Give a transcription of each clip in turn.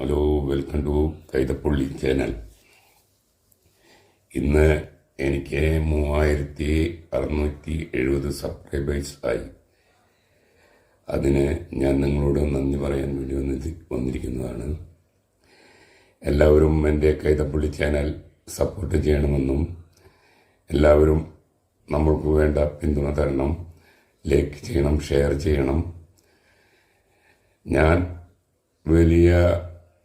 Hello welcome to Kaithappally channel. ഇന്ന് എനിക്ക് മൂവായിരത്തി അറുന്നൂറ്റി എഴുപത് സബ്സ്ക്രൈബേഴ്സ് ആയി. അതിന് ഞാൻ നിങ്ങളോട് നന്ദി പറയാൻ വേണ്ടി വന്നി വന്നിരിക്കുന്നതാണ്. എല്ലാവരും എന്റെ കൈതപ്പള്ളി ചാനൽ സപ്പോർട്ട് ചെയ്യണമെന്നും എല്ലാവരും നമ്മൾക്ക് വേണ്ട പിന്തുണ തരണം ലൈക്ക് ചെയ്യണം ഷെയർ ചെയ്യണം. ഞാൻ വലിയ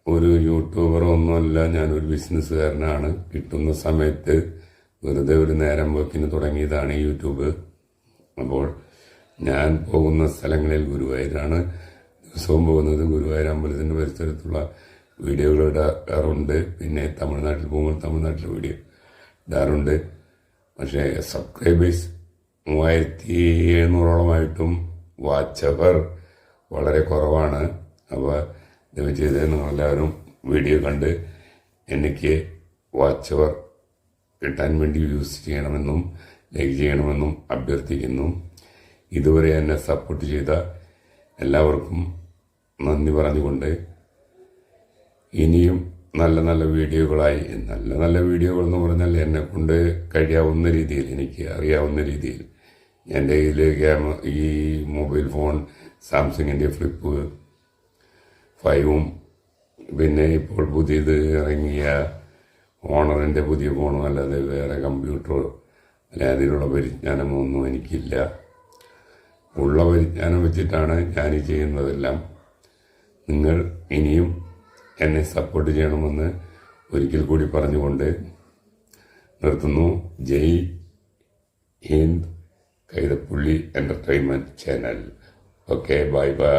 ഒരു യൂട്യൂബറോ ഒന്നുമല്ല ഞാനൊരു ബിസിനസ്സുകാരനാണ്. കിട്ടുന്ന സമയത്ത് വെറുതെ ഒരു നേരം വെക്കിന് തുടങ്ങിയതാണ് യൂട്യൂബ്. അപ്പോൾ ഞാൻ പോകുന്ന സ്ഥലങ്ങളിൽ ഗുരുവായൂരാണ്. ദിവസവും പോകുന്നത് ഗുരുവായൂർ അമ്പലത്തിന്റെ പരിസരത്തുള്ള വീഡിയോകൾ ഇടാറുണ്ട്. പിന്നെ തമിഴ്നാട്ടിൽ പോകുമ്പോൾ തമിഴ്നാട്ടിലെ വീഡിയോ ഇടാറുണ്ട്. പക്ഷേ സബ്സ്ക്രൈബേഴ്സ് മൂവായിരത്തി എഴുന്നൂറോളമായിട്ടും വാച്ചവർ വളരെ കുറവാണ്. അപ്പോൾ ദയവ് ചെയ്ത് നിങ്ങളെല്ലാവരും വീഡിയോ കണ്ട് എനിക്ക് വാച്ച് വാച്ചവർ കിട്ടാൻ വേണ്ടി യൂസ് ചെയ്യണമെന്നും ലൈക്ക് ചെയ്യണമെന്നും അഭ്യർത്ഥിക്കുന്നു. ഇതുവരെ എന്നെ സപ്പോർട്ട് ചെയ്ത എല്ലാവർക്കും നന്ദി പറഞ്ഞുകൊണ്ട് ഇനിയും നല്ല നല്ല വീഡിയോകളായി നല്ല നല്ല വീഡിയോകൾ എന്ന് പറഞ്ഞാൽ എന്നെ കൊണ്ട് കഴിയാവുന്ന രീതിയിൽ എനിക്ക് അറിയാവുന്ന രീതിയിൽ. എന്റെ കയ്യിൽ ക്യാമ ഈ മൊബൈൽ ഫോൺ സാംസങ്ങിന്റെ ഫ്ലിപ്പ് ഫൈവും പിന്നെ ഇപ്പോൾ പുതിയത് ഇറങ്ങിയ ഓണറിന്റെ പുതിയ ഫോണും അല്ലാതെ വേറെ കമ്പ്യൂട്ടറോ അല്ലെ അതിനുള്ള പരിജ്ഞാനമൊന്നും എനിക്കില്ല. ഉള്ള പരിജ്ഞാനം വെച്ചിട്ടാണ് ഞാൻ ചെയ്യുന്നതെല്ലാം. നിങ്ങൾ ഇനിയും എന്നെ സപ്പോർട്ട് ചെയ്യണമെന്ന് ഒരിക്കൽ കൂടി പറഞ്ഞുകൊണ്ട് നിർത്തുന്നു. Jai Hind Kaithappully entertainment channel okay bye bye